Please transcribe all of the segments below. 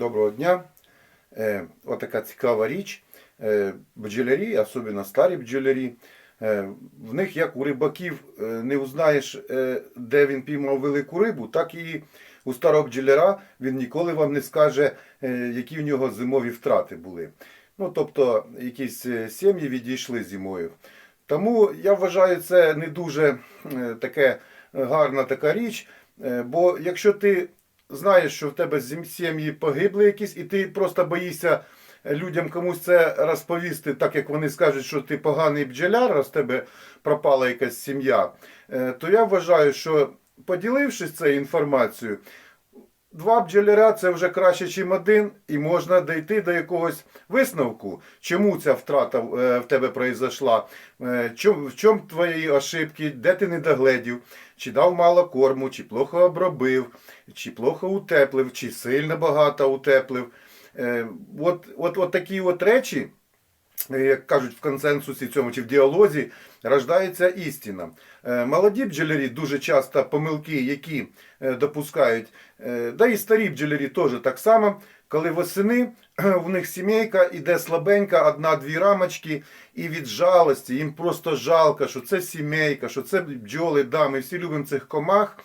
Доброго дня. Е, Отака цікава річ. Е, Бджолярі, особливо старі бджолярі, е, в них, як у рибаків, е, не узнаєш, е, де він піймав велику рибу, так і у старого бджоляра він ніколи вам не скаже, е, які в нього зимові втрати були. Ну, тобто, якісь е, сім'ї відійшли зимою. Тому я вважаю, це не дуже е, таке гарна така річ. Бо якщо ти знаєш, що в тебе зім- сім'ї погибли якісь, і ти просто боїшся людям комусь це розповісти, так як вони скажуть, що ти поганий бджоляр, раз в тебе пропала якась сім'я, е, то я вважаю, що поділившись цією інформацією, Два бджоляра це вже краще, ніж один, і можна дійти до якогось висновку, чому ця втрата е, в тебе произошла, е, в чому твої ошибки, де ти не догледів, чи дав мало корму, чи плохо обробив, чи плохо утеплив, чи сильно багато утеплив. Е, От, от, от такі от речі, як кажуть в консенсусі цьому чи в діалозі, рождається істина. Е, Молоді бджолярі дуже часто помилки, які е, допускають, е, да і старі бджолярі теж так само, коли восени в них сімейка іде слабенька, одна-дві рамочки, і від жалості їм просто жалко, що це сімейка, що це бджоли, да, ми всі любимо цих комах.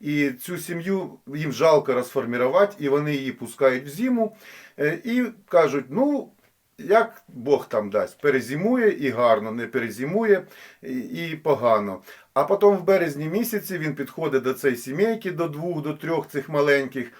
І цю сім'ю їм жалко розформувати, і вони її пускають в зиму. І кажуть, ну, як Бог там дасть, перезимує і гарно, не перезимує і, погано. А потім в березні місяці він підходить до цієї сімейки, до двох, до трьох цих маленьких.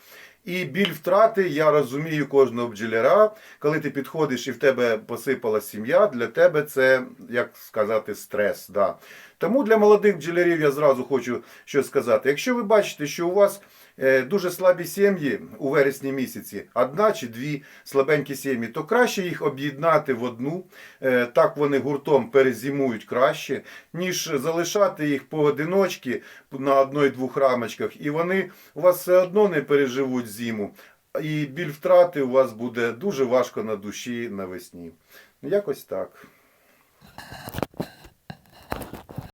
І біль втрати, я розумію кожного бджоляра, коли ти підходиш і в тебе посипала сім'я, для тебе це, як сказати, стрес. Да. Тому для молодих бджолярів я зразу хочу що сказати. Якщо ви бачите, що у вас дуже слабі сім'ї у вересні місяці, одна чи дві слабенькі сім'ї, то краще їх об'єднати в одну. Е, Так вони гуртом перезимують краще, ніж залишати їх поодиночки на одної-двох рамочках, і вони у вас все одно не переживуть зиму. І біль втрати у вас буде дуже важко на душі навесні. Якось так.